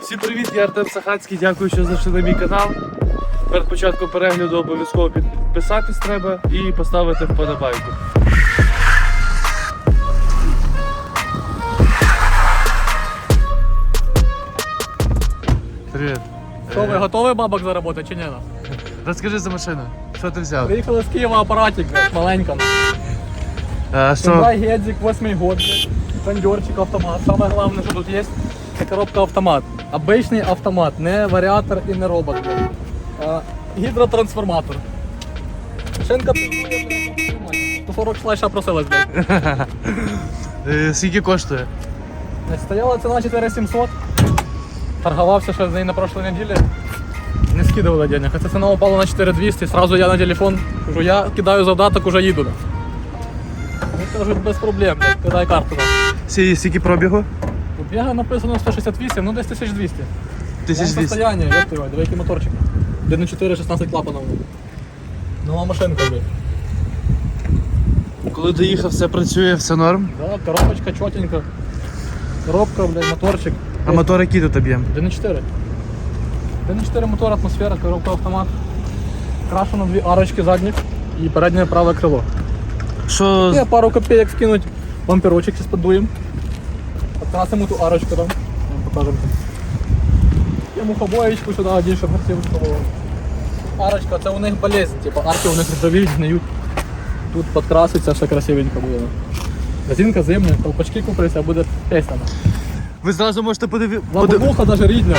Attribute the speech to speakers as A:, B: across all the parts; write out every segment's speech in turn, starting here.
A: Всім привіт, я Артем Сахацький. Дякую, що зайшли на мій канал. Перед початком перегляду обов'язково підписатись треба і поставити вподобайку. Привіт.
B: Що ви готові бабок заробити чи ні?
A: Розкажи за машину. Що ти взяв?
B: Приїхали з Києва апаратик, маленька. Hyundai Гедзик, 8 год, блядь. Кондерчик, автомат. Саме головне, що тут є, це коробка автомат. Обичний автомат, не варіатор і не робот. А, гідротрансформатор. Шинка працює, блядь, 140 слайша просилась, блядь.
A: Е, Скільки коштує?
B: Стояла ціна 4700. Торгувався ще з неї на прошлой неділі. Не скидували денег. А ця ціна упала на 4200. Сразу я на телефон кажу, я кидаю завдаток, уже їду. Вони кажуть, без проблем, кидай карту.
A: Сі- Скільки пробігу?
B: У бега написано 168, ну десь 1200. Вон
A: 1200.
B: состояние, ёб твою мать, диви, який моторчик. 1.4, 16 клапанов. Нова машинка, блядь.
A: Коли доїхав, все працює, все норм.
B: Да, коробочка чотенька. Коробка, блядь, моторчик.
A: А мотор який тут об'єм?
B: 1.4. 1.4 мотор, атмосфера, коробка автомат. Крашено дві арочки задніх і переднє праве крило.
A: Що
B: Я пару копеек скинуть, бамперочек сейчас подуем. Подкрасимо ту арочку там. Вам покажемо. Я мухобоєчку сюди один, щоб було. Арочка, це у них болезнь, типу арки у них ржавіють, гниють. Тут підкраситься, все красивенько буде. Резинка зимня, колпачки купилися, буде песня.
A: ви зразу можете подивитися.
B: Лобовуха даже рідня.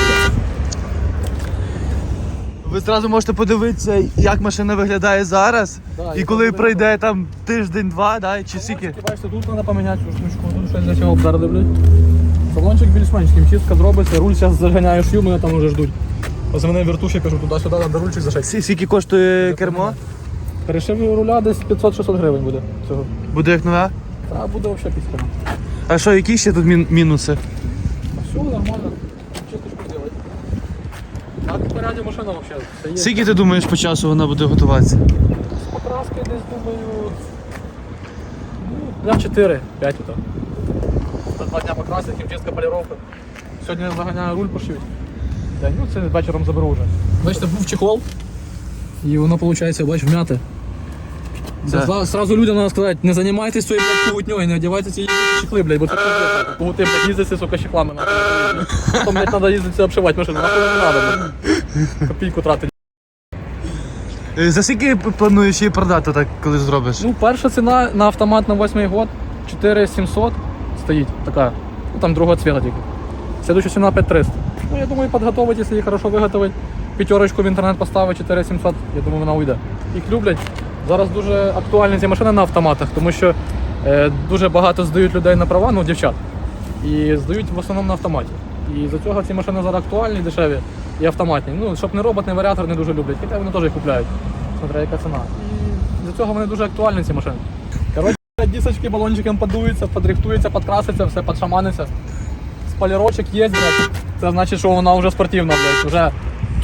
A: Ви зразу можете подивитися, як машина виглядає зараз.
B: Да,
A: і коли пройде там тиждень-два, да, чи скільки.
B: Бачите, тут треба поміняти цю штучку, тут щось для цього обзарди, блядь. Салончик більш-менш, чистка зробиться, руль зараз заганяю шью, мене там вже ждуть. Позвони вертуші, кажу, туди-сюди, треба рульчик зашити.
A: Скільки коштує кермо?
B: Перешив руля десь 500-600 гривень буде цього.
A: Буде як нове.
B: Та буде взагалі піська.
A: А що, які ще тут мін- мінуси?
B: Все нормально. Так, машина взагалі, є.
A: Скільки ти думаєш по часу вона буде готуватися?
B: Покраски десь, думаю, ну, дня 4-5 ото. За два дня покрасить, хімчистка поліровка. Сьогодні заганяю руль пошив. День, ну це вечором заберу вже. Бачите, був чехол. І воно, виходить, бач, вмяте.
A: Да.
B: Сразу людям треба сказати, не займайтесь цією блядь, кугутньою, не одягайте ці чехли, блядь, бо це пиздец, блядь. Блядь, їздити, сука, чехлами. Потім, блядь, треба їздити обшивати машину, нахуй не треба. Копійку тратити.
A: Е, За скільки плануєш її продати, так, коли зробиш?
B: Ну, перша ціна на автомат на 8 год 4700 стоїть така. Ну там другого цвета тільки. Следующая ціна 5300. Ну, я думаю, підготовить, якщо її хорошо виготовить. П'ятерочку в інтернет поставить 4700, я думаю, вона уйде. Їх люблять. Зараз дуже актуальні ці машини на автоматах, тому що е, дуже багато здають людей на права, ну дівчат. І здають в основному на автоматі. І за цього ці машини зараз актуальні, дешеві і автоматні. Ну, щоб не робот, не варіатор не дуже люблять, хоча вони теж їх купляють. Смотря яка ціна. І за цього вони дуже актуальні ці машини. Коротше, дісочки балончиком подуються, подрихтується, підкраситься, все підшаманиться. Спалірочок є, блядь. Це значить, що вона вже спортивна, блядь. Вже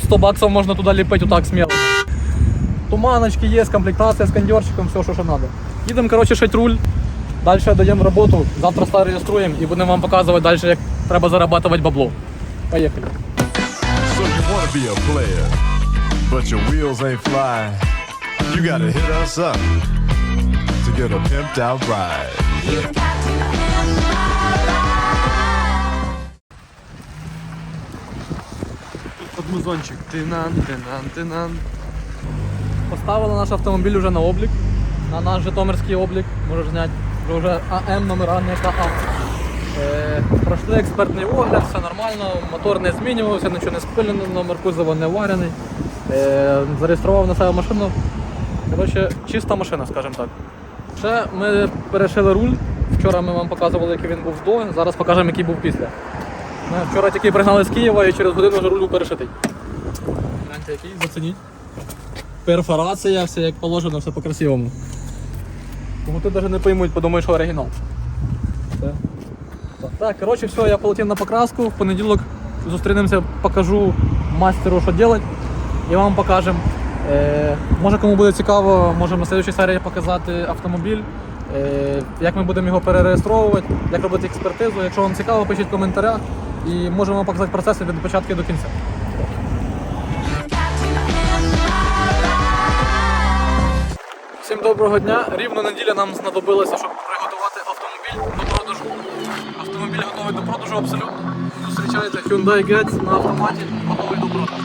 B: 100 баксів можна туди ліпити отак сміло. Туманочки є, комплектація з кондерчиком, все, що, що треба. Їдемо, коротше, шить руль. Далі даємо роботу, завтра реєструємо і будемо вам показувати далі, як треба зарабатувати бабло. Поїхали.
C: Wanna be a player, but your wheels ain't flying. You gotta hit us up to get a pimped out ride.
A: Тут музончик. Тинан, тинан, тинан.
B: Поставили наш автомобіль вже на облік, на наш житомирський облік, можеш зняти, вже АМ номера, не. Е, пройшли експертний огляд, все нормально, мотор не змінювався, нічого не спилено, номер кузова не варений. Е, зареєстрував на себе машину. Коротше, чиста машина, скажімо так. Ще ми перешили руль. Вчора ми вам показували, який він був до, зараз покажемо, який був після. Ми вчора тільки пригнали з Києва і через годину вже руль перешитий. Гляньте, який, зацініть перфорація, все як положено, все по-красивому. Тому ти навіть не поймуть, подумають, що оригінал. Все. Так, коротше, все, я полетів на покраску. В понеділок зустрінемося, покажу мастеру, що робити, і вам покажемо. Е, може кому буде цікаво, можемо на слідчій серії показати автомобіль, е, як ми будемо його перереєстровувати, як робити експертизу. Якщо вам цікаво, пишіть в коментарях. і можемо показати процес від початку до кінця. Всім доброго дня. Рівно неділя нам знадобилася, щоб продажу абсолютно. Зустрічайте Hyundai Getz на автоматі, готовий до продажу.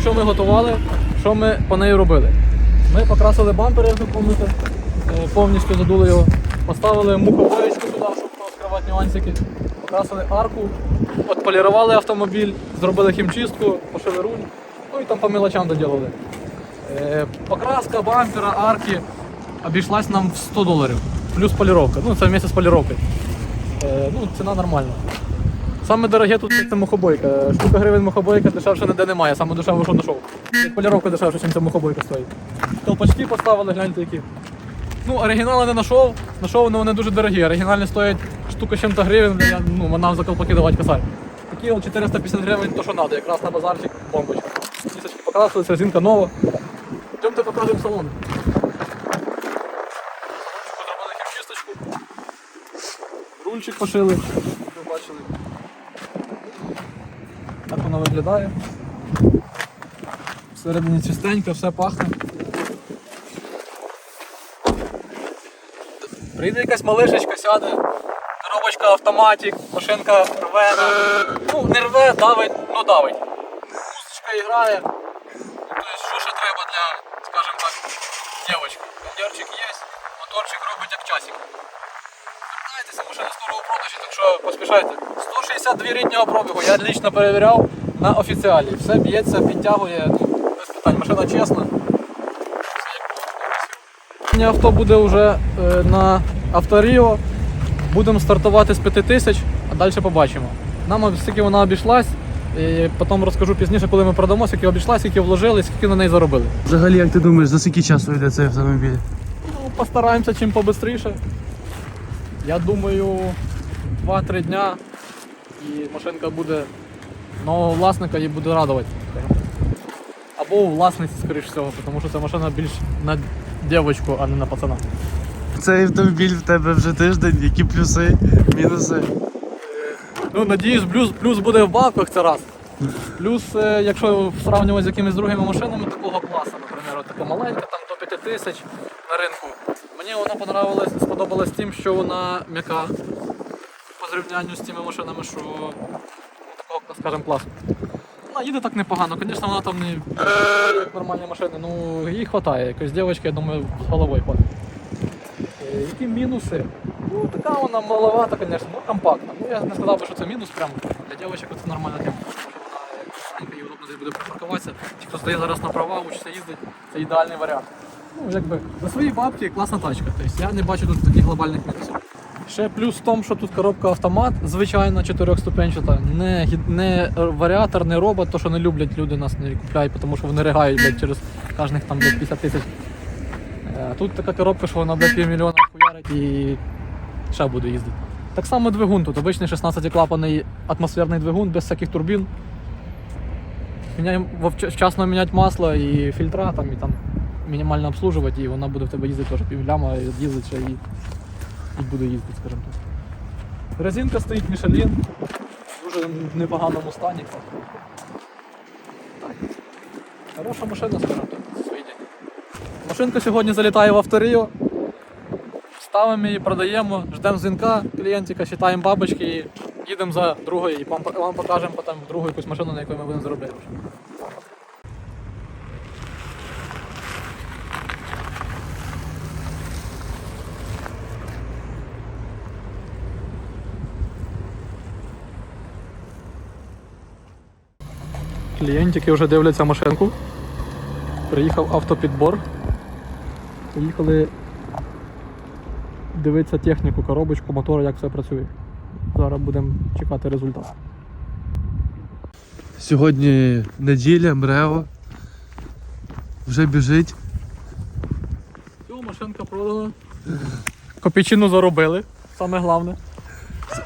B: Що ми готували, що ми по неї робили. Ми покрасили бампер, як ви пам'ятаєте, е, повністю задули його, поставили мухобоєчку туди, щоб розкривати нюансики, покрасили арку, отполірували автомобіль, зробили хімчистку, пошили руль, ну і там по мелочам доділили. Е, Покраска бампера, арки обійшлась нам в 100 доларів, плюс поліровка. Ну, це вместе з поліровкою. Е, Ну, ціна нормальна. Саме дороге тут це мухобойка. Штука гривень мухобойка дешевше ніде немає, саме дешево, що знайшов. Поліровка дешевше, ніж ця мухобойка стоїть. Колпачки поставили, гляньте які. Ну, оригінали не знайшов, знайшов, але вони дуже дорогі. Оригінальні стоять штука чим-то гривень, бля, я, ну, манав за колпаки давати косарь. Такі 450 гривень, то що треба, якраз на базарчик бомбочка. Тісочки покрасили, резинка нова. Йдемте покажемо салон. Зробили хімчисточку. Рульчик пошили, ви бачили. Так воно виглядає. Всередині чистенько, все пахне. Прийде якась малишечка, сяде, коробочка автоматик, машинка рве. Ну, не рве, давить, ну давить. Музичка грає. Тобто, що ще треба для, скажімо так, дівчинки. Кондерчик є, моторчик робить як часик. Звертайтеся, машина скоро у продажі, так що поспішайте. 162 ріднього пробігу, я лічно перевіряв на офіціалі. Все б'ється, підтягує, без питань, машина чесна. Сьогодні Авто буде вже е, на авторіо. Будемо стартувати з 5 тисяч, а далі побачимо. Нам скільки вона обійшлась, і потім розкажу пізніше, коли ми продамо, скільки обійшлась, скільки вложили, скільки на неї заробили.
A: Взагалі, як ти думаєш, за скільки часу йде цей автомобіль?
B: Ну, постараємося чим побистріше. Я думаю, 2-3 дня і машинка буде нового власника і буде радувати. Або у власниці, скоріш всього, тому що ця машина більш на дівчинку, а не на пацана.
A: Цей автомобіль в тебе вже тиждень, які плюси, мінуси.
B: Ну, надіюсь, плюс, плюс буде в баках це раз. Плюс, е, якщо сравнювати з якимись другими машинами такого класу, наприклад, така маленька, там до 5 тисяч на ринку. Мені вона понравилась, сподобалась тим, що вона м'яка по зрівнянню з тими машинами, що такого, скажімо, класу. Вона їде так непогано, звісно, вона там не нормальні машини, ну їй вистачає. Якось дівчинки, я думаю, з головою хватить. Е, Які мінуси? Ну, така вона маловата, звісно, ну компактна. Ну я не сказав би, що це мінус прям. Для дівчинок це нормальна тема, вона як удобно десь буде припаркуватися. Ті, хто здає зараз на права, учиться їздить, це ідеальний варіант. Ну, якби за свої бабки класна тачка. Тобто я не бачу тут таких глобальних мінусів. Ще плюс в тому, що тут коробка автомат, звичайно, чотирьохступенчата, не, не варіатор, не робот, то що не люблять люди нас не купляють, тому що вони ригають блядь, через кожних там блядь, 50 тисяч. Е, Тут така коробка, що вона блядь, півмільйона хуярить і ще буде їздити. Так само двигун тут, обичний 16-клапаний атмосферний двигун без всяких турбін. Міняємо вчасно міняти масло і фільтра, там, і там мінімально обслужувати, і вона буде в тебе їздити теж півляма, їздить ще і, і буде їздити, скажімо так. Резинка стоїть Michelin, в дуже непоганому стані. Так. Хороша машина, скажімо так, свої деньги. Машинка сьогодні залітає в авторію. Ставимо її, продаємо, ждемо дзвінка клієнтика, вважаємо бабочки і їдемо за другою і вам, вам покажемо потім другу якусь машину, на якій ми будемо заробляти. Клієнтики вже дивляться машинку. Приїхав автопідбор. Поїхали дивитися техніку, коробочку, мотор, як все працює. Зараз будемо чекати результат.
A: Сьогодні неділя, Мрео. Вже біжить.
B: продано. Копійчину заробили, саме головне.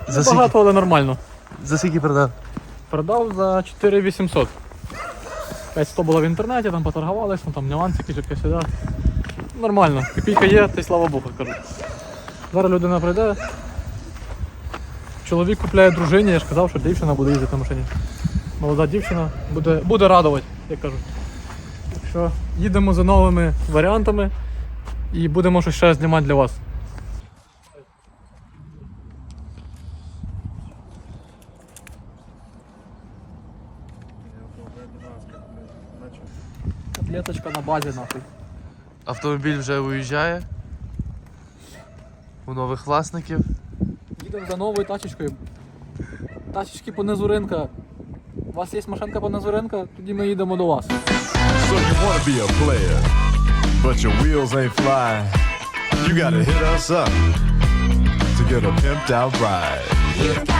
A: За скільки,
B: Багато, але нормально.
A: за скільки продав?
B: Продав за 4800. 500 було в інтернеті, там поторгувалися, ну, там нюансики, чітки сюди. Нормально, копійка є, та й слава Богу, кажу. Зараз людина прийде. Чоловік купляє дружині, я ж казав, що дівчина буде їздити на машині. Молода дівчина буде, буде радувати, як кажуть. Так що їдемо за новими варіантами і будемо щось ще знімати для вас. Котлеточка на базі нахуй.
A: Автомобіль вже виїжджає. У нових власників.
B: Їдемо за новою тачечкою. Тачечки по низу ринка. У вас є машинка по низу ринка, тоді ми їдемо до вас.
C: So you wanna be a player, but your wheels ain't flying. You gotta hit us up to get a pimped out ride.
D: You've got to